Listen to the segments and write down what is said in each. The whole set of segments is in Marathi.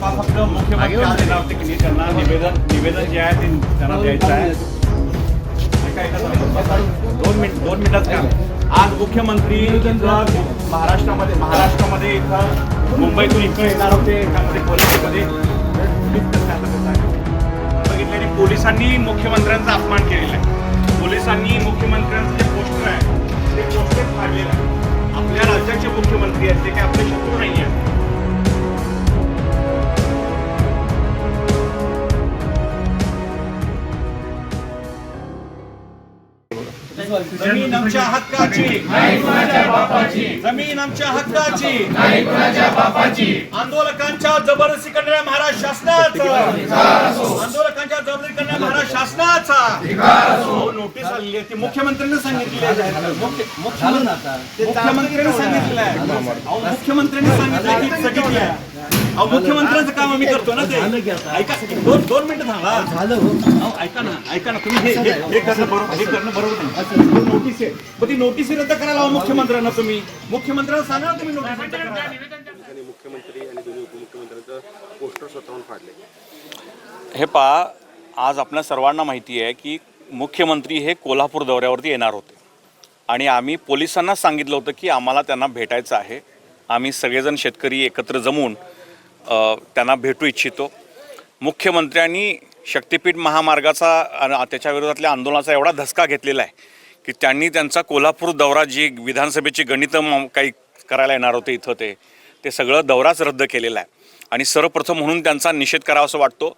पा फक्त मुख्यमंत्री आज होते की त्यांना निवेदन निवेदन जे आहे ते त्यांना द्यायचं आहे. दोन मिनिट दोन मिनिटात काम आज मुख्यमंत्री महाराष्ट्रामध्ये महाराष्ट्रामध्ये इथं मुंबईतून इकडे येणार होते एकामध्ये पोलिसमध्ये? बघितल्याने पोलिसांनी मुख्यमंत्र्यांचा अपमान केलेला जमीन आमच्या हक्काची. जमीन आमच्या हक्काची. आंदोलकांच्या जबरदस्ती करणाऱ्या महाराज शासनाचा. आंदोलकांच्या जबरदस्ती करणाऱ्या महाराज शासनाचा. हो, नोटीस आलेली आहे. ती मुख्यमंत्र्यांनी सांगितली आहे. मुख्यमंत्र्यांनी सांगितलं आहे. मुख्यमंत्र्यांनी सांगितलं की स्थगित आहे अहो मुख्यमंत्र्यांचं काम आम्ही करतो ना ते. ऐका दोन दोन मिनिटं थांबा. अहो, ऐका ना ऐका ना तुम्ही हे हे- हे करणं बरोबर हे करणं बरोबर नाही नोटीस आहे. मग ती नोटीस रद्द करायला हवं मुख्यमंत्र्यांना तुम्ही. मुख्यमंत्र्यांना सांगा ना तुम्ही नोटीस रद्द करायला. आणि मुख्यमंत्री आणि दोन्ही उपमुख्यमंत्र्यांचं पोस्टर स्वतःहून फाडले. हे पहा आज आपल्या सर्वांना माहिती आहे की मुख्यमंत्री हे कोल्हापूर दौऱ्यावरती येणार होते. आणि आम्ही पोलिसांना सांगितलं होतं की आम्हाला त्यांना भेटायचं आहे. आम्ही सगळेजण शेतकरी एकत्र जमून त्यांना भेटू इच्छितो. मुख्यमंत्र्यांनी शक्तिपीठ महामार्गाचा त्याच्या विरोधातल्या आंदोलनाचा एवढा धसका घेतलेला आहे की त्यांनी त्यांचा कोल्हापूर दौरा जी विधानसभेची गणितं काही करायला येणार होते इथं ते ते सगळं दौराच रद्द केलेला आहे. आणि सर्वप्रथम म्हणून त्यांचा निषेध करावा असं वाटतो.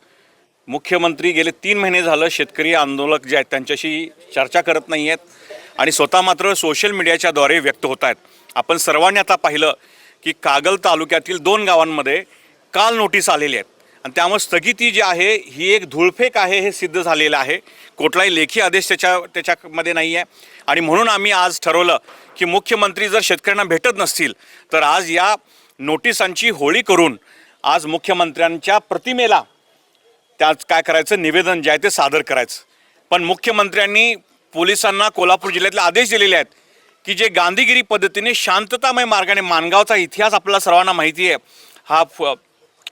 मुख्यमंत्री गेले तीन महिने झालं शेतकरी आंदोलक जे आहेत त्यांच्याशी चर्चा करत नाही आहेत आणि स्वतः मात्र सोशल मीडियाच्याद्वारे व्यक्त होत आहेत. आपण सर्वांनी आता पाहिलं की कागल तालुक्यातील दोन गावांमध्ये काल नोटीस आलेली आहेत. आणि त्यामुळे स्थगिती जी आहे ही एक धुळफेक आहे हे सिद्ध झालेलं आहे. कुठलाही लेखी आदेश त्याच्या त्याच्यामध्ये नाही आहे. आणि म्हणून आम्ही आज ठरवलं की मुख्यमंत्री जर शेतकऱ्यांना भेटत नसतील तर आज या नोटिसांची होळी करून आज मुख्यमंत्र्यांच्या प्रतिमेला त्यात काय करायचं निवेदन जे आहे ते सादर करायचं. पण मुख्यमंत्र्यांनी पोलिसांना कोल्हापूर जिल्ह्यातले आदेश दिलेले आहेत की जे गांधीगिरी पद्धतीने शांततामय मार्गाने मानगावचा इतिहास आपल्याला सर्वांना माहिती आहे हा फ-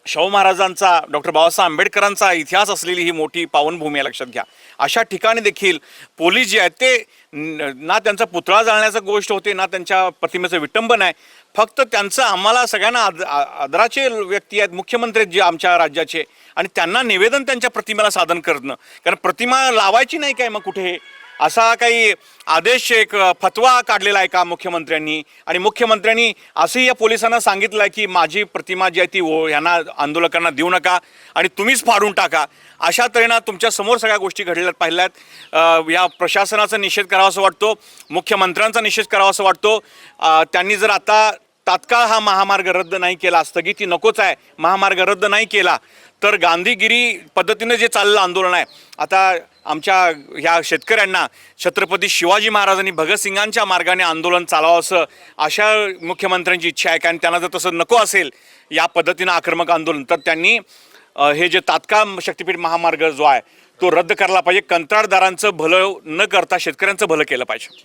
शाहू महाराजांचा डॉक्टर बाबासाहेब आंबेडकरांचा इतिहास असलेली ही मोठी पावनभूमी आहे लक्षात घ्या. अशा ठिकाणी देखील पोलीस जे आहेत ते ना त्यांचा पुतळा जाळण्याचं गोष्ट होते ना त्यांच्या प्रतिमेचं विटंबन आहे. फक्त त्यांचं आम्हाला सगळ्यांना आद आदराचे व्यक्ती आहेत मुख्यमंत्री जे आमच्या राज्याचे. आणि त्यांना निवेदन त्यांच्या प्रतिमेला साधन करणं. कारण प्रतिमा लावायची नाही काय मग कुठे असा काही आदेश एक फतवा काढलेला आहे का मुख्यमंत्र्यांनी? आणि मुख्यमंत्र्यांनी असंही या पोलिसांना सांगितलं आहे की माझी प्रतिमा जी आहे ती ओ यांना आंदोलकांना देऊ नका आणि तुम्हीच फाडून टाका. अशा तऱ्हेनं तुमच्यासमोर सगळ्या गोष्टी घडलेल्या पाहिल्या आहेत या प्रशासनाचा निषेध करावा असं वाटतो मुख्यमंत्र्यांचा निषेध करावा असं वाटतो. त्यांनी जर आता तात्काळ हा महामार्ग रद्द नाही केला स्थगिती नकोच आहे महामार्ग रद्द नाही केला तर गांधीगिरी पद्धतीनं जे चाललं आंदोलन आहे आता आमच्या ह्या शेतकऱ्यांना छत्रपती शिवाजी महाराजांनी भगतसिंगांच्या मार्गाने आंदोलन चालावं असं अशा मुख्यमंत्र्यांची इच्छा आहे. कारण त्यांना जर तसं नको असेल या पद्धतीनं आक्रमक आंदोलन तर त्यांनी हे जे तात्काळ शक्तीपीठ महामार्ग जो आहे तो रद्द करायला पाहिजे. कंत्राटदारांचं भलं न करता शेतकऱ्यांचं भलं केलं पाहिजे.